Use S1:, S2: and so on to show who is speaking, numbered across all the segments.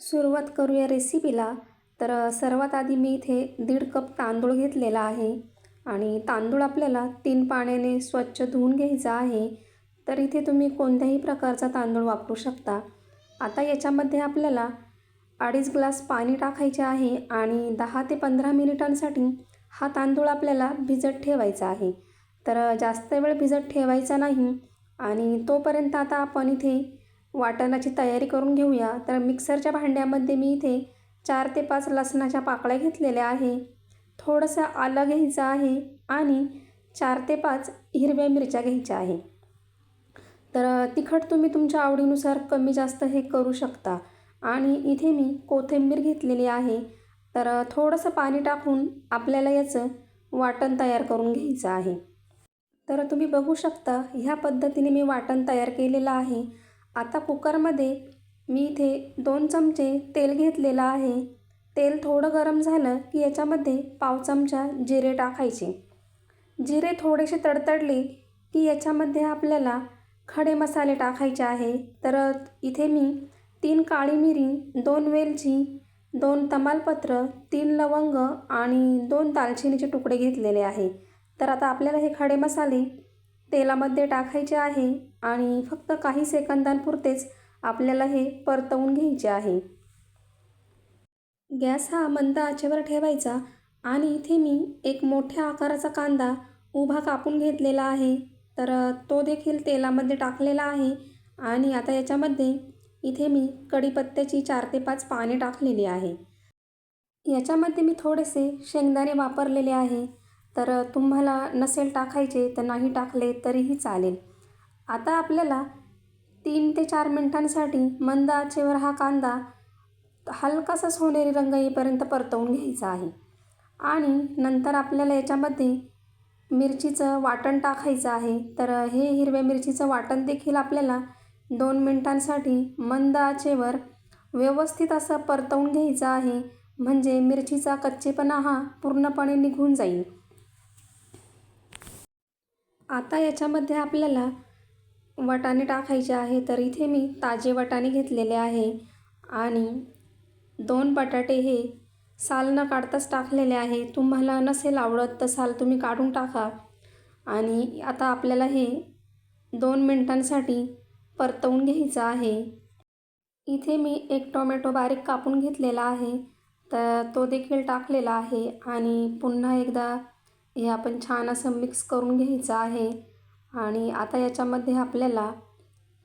S1: सुरुवात करूया रेसिपीला तर सर्वात आधी मी इथे दीड कप तांदूळ घेतलेला आहे आणि तांदूळ आपल्याला तीन पाण्याने स्वच्छ धुवून घ्यायचा आहे. तर इथे तुम्ही कोणत्याही प्रकारचा तांदूळ वापरू शकता. आता याच्यामध्ये आपल्याला अडीच ग्लास पाणी टाकायचे आहे आणि दहा ते पंधरा मिनिटांसाठी हा तांदूळ आपल्याला भिजत ठेवायचा आहे. तर जास्त वेळ भिजत ठेवायचा नाही आणि तोपर्यंत आता आपण इथे वाटणाची तयारी करून घेऊया. तर मिक्सरच्या भांड्यामध्ये मी इथे चार ते पाच लसणाच्या पाकळ्या घेतलेल्या आहे. थोडंसं आलं घ्यायचं आहे आणि चार ते पाच हिरव्या मिरच्या घ्यायच्या आहे. तर तिखट तुम्ही तुमच्या आवडीनुसार कमी जास्त हे करू शकता. आणि इथे मी कोथिंबीर घेतलेली आहे. तर थोडंसं पाणी टाकून आपल्याला याचं वाटण तयार करून घ्यायचं आहे. तर तुम्ही बघू शकता ह्या पद्धतीने मी वाटण तयार केलेलं आहे. आता कुकरमध्ये मी इथे दोन चमचे तेल घेतलेलं आहे. तेल थोडं गरम झालं की याच्यामध्ये पाव चमचा जिरे टाकायचे. जिरे थोडेसे तडतडले की याच्यामध्ये आपल्याला खडे मसाले टाकायचे आहे. तर इथे मी तीन काळी मिरी दोन वेलची दोन तमालपत्र तीन लवंग आणि दोन दालचिनीचे तुकडे घेतलेले आहे. तर आता आपल्याला हे खडे मसाले तेलामध्ये टाकायचे आहे. आणि फक्त काही सेकंदांपुरतेच आपल्याला हे परतवून घ्यायचे आहे. गॅस हा मंद आचेवर ठेवायचा आणि इथे मी एक मोठ्या आकाराचा कांदा उभा कापून घेतलेला आहे. तर तो देखील तेलामध्ये टाकलेला आहे आणि आता याच्यामध्ये इथे मी कढीपत्त्याची चार ते पाच पाने टाकलेली आहे. याच्यामध्ये मी थोडेसे शेंगदाणे वापरलेले आहे. तर तुम्हाला नसेल टाकायचे तर नाही टाकले तरीही चालेल. आता आपल्याला तीन ते चार मिनटांसाठी मंद आचेवर हा कांदा हलकासा सोनेरी रंग येईपर्यंत परतवून घ्यायचा आहे. आणि नंतर आपल्याला याच्यामध्ये मिरचीचं वाटण टाकायचं आहे. तर हे हिरव्या मिरचीचं वाटण देखील आपल्याला दोन मिनटांसाठी मंद आचेवर व्यवस्थित असं परतवून घ्यायचं आहे. म्हणजे मिरचीचा कच्चेपणा हा पूर्णपणे निघून जाईल. आता याच्यामध्ये आपल्याला वाटाणे टाकायचे आहे तर इथे मी ताजे वाटाणे घेतलेले आहे. आणि दोन बटाटे हे साल न काढताच टाकलेले आहे. तुम्हाला नसेल आवडत तर साल तुम्ही काढून टाका. आणि आता आपल्याला हे दोन मिनटांसाठी परतवून घ्यायचं आहे. इथे मी एक टोमॅटो बारीक कापून घेतलेला आहे. तर तो देखील टाकलेला आहे. आणि पुन्हा एकदा हे आपण छान असं मिक्स करून घ्यायचं आहे. आणि आता याच्यामध्ये आपल्याला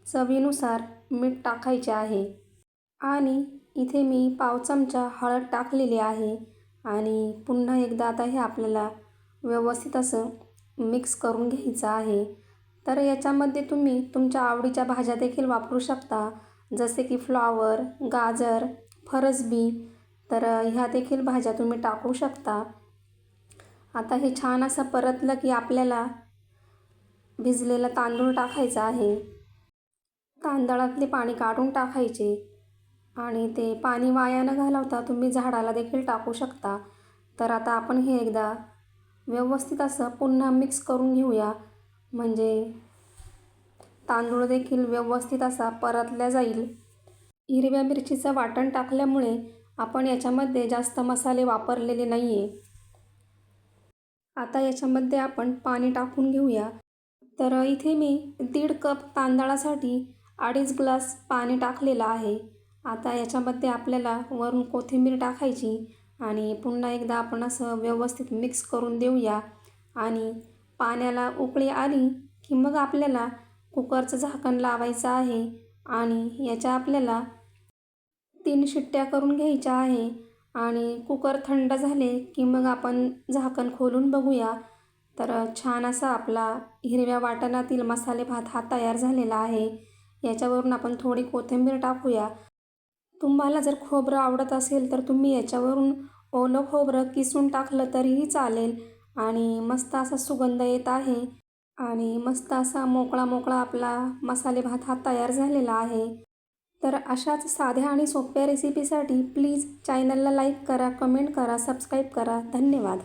S1: चवीनुसार मीठ टाकायचे आहे. आणि इथे मी पाव चमचा हळद टाकलेली आहे. आणि पुन्हा एकदा आता हे आपल्याला व्यवस्थित असं मिक्स करून घ्यायचं आहे. तर याच्यामध्ये तुम्ही तुमच्या आवडीच्या भाज्या देखील वापरू शकता. जसे की फ्लॉवर गाजर फरसबी तर ह्या देखील भाज्या तुम्ही टाकू शकता. आता हे छान असं परतलं की आपल्याला भिजलेला तांदूळ टाकायचा आहे. तांदळातले पाणी काढून टाकायचे आणि ते पाणी वाया न घालवता तुम्ही झाडाला देखील टाकू शकता. तर आता आपण हे एकदा व्यवस्थित असं पुन्हा मिक्स करून घेऊया. म्हणजे तांदूळ देखील व्यवस्थित असा परतल्या जाईल. हिरव्या मिरचीचं वाटण टाकल्यामुळे आपण याच्यामध्ये जास्त मसाले वापरलेले नाही आहे आता याच्यामध्ये आपण पाणी टाकून घेऊया. तर इथे मी दीड कप तांदळासाठी अडीच ग्लास पाणी टाकलेलं आहे. आता याच्यामध्ये आपल्याला वरून कोथिंबीर टाकायची आणि पुन्हा एकदा आपण असं व्यवस्थित मिक्स करून देऊया. आणि पाण्याला उकळी आली की मग आपल्याला कुकरचं झाकण लावायचं आहे आणि याच्या आपल्याला तीन शिट्ट्या करून घ्यायच्या आहे. आणि कुकर थंड झाले की मग आपण झाकण खोलून बघूया. तर छान असा आपला हिरव्या वाटणातील मसाले भात हा तयार झालेला आहे. याच्यावरून आपण थोडी कोथिंबीर टाकूया. तुम्हाला जर खोबरं आवडत असेल तर तुम्ही याच्यावरून ओलं खोबरं किसून टाकलं तरीही चालेल आणि मस्त असा सुगंध येत आहे. आणि मस्त असा मोकळा मोकळा आपला मसाले भात हा तयार झालेला आहे. तर अशाच साध्या आणि सोप्या रेसिपीसाठी प्लीज चॅनलला लाईक करा कमेंट करा सबस्क्राईब करा. धन्यवाद.